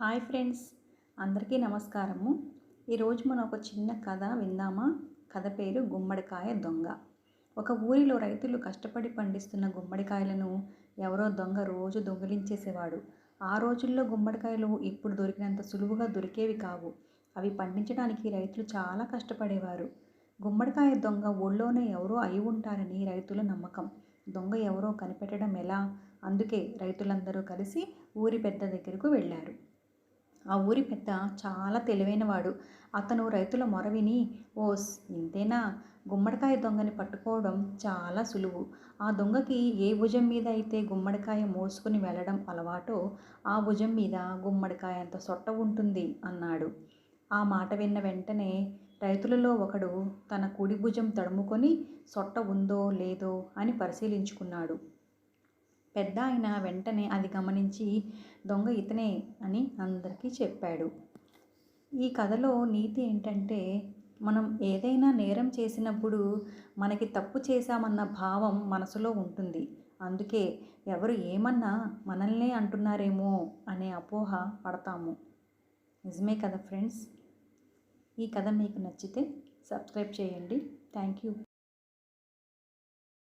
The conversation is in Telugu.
హాయ్ ఫ్రెండ్స్ అందరికీ నమస్కారము. ఈరోజు మనం ఒక చిన్న కథ విందామా? కథ పేరు గుమ్మడికాయ దొంగ. ఒక ఊరిలో రైతులు కష్టపడి పండిస్తున్న గుమ్మడికాయలను ఎవరో దొంగ రోజు దొంగిలించేసేవాడు. ఆ రోజుల్లో గుమ్మడికాయలు ఇప్పుడు దొరికినంత సులువుగా దొరికేవి కావు. అవి పండించడానికి రైతులు చాలా కష్టపడేవారు. గుమ్మడికాయ దొంగ ఊళ్ళోనే ఎవరో అయి ఉంటారని రైతుల నమ్మకం. దొంగ ఎవరో కనిపెట్టడం ఎలా? అందుకే రైతులందరూ కలిసి ఊరి పెద్ద దగ్గరకు వెళ్ళారు. ఆ ఊరి పెద్ద చాలా తెలివైనవాడు. అతను రైతుల మొర విని ఓస్ ఇంతేనా? గుమ్మడికాయ దొంగని పట్టుకోవడం చాలా సులువు. ఆ దొంగకి ఏ భుజం మీద అయితే గుమ్మడికాయ మోసుకుని వెళ్ళడం అలవాటో ఆ భుజం మీద గుమ్మడికాయ అంత సొట్ట ఉంటుంది అన్నాడు. ఆ మాట విన్న వెంటనే రైతులలో ఒకడు తన కుడి భుజం తడుముకొని సొట్ట ఉందో లేదో అని పరిశీలించుకున్నాడు. పెద్ద ఆయన వెంటనే అది గమనించి దొంగ ఇతనే అని అందరికీ చెప్పాడు. ఈ కథలో నీతి ఏంటంటే మనం ఏదైనా నేరం చేసినప్పుడు మనకి తప్పు చేశామన్న భావం మనసులో ఉంటుంది. అందుకే ఎవరు ఏమన్నా మనల్నే అంటున్నారేమో అనే అపోహ పడతాము. నిజమే కదా ఫ్రెండ్స్? ఈ కథ మీకు నచ్చితే సబ్స్క్రైబ్ చేయండి. Thank you.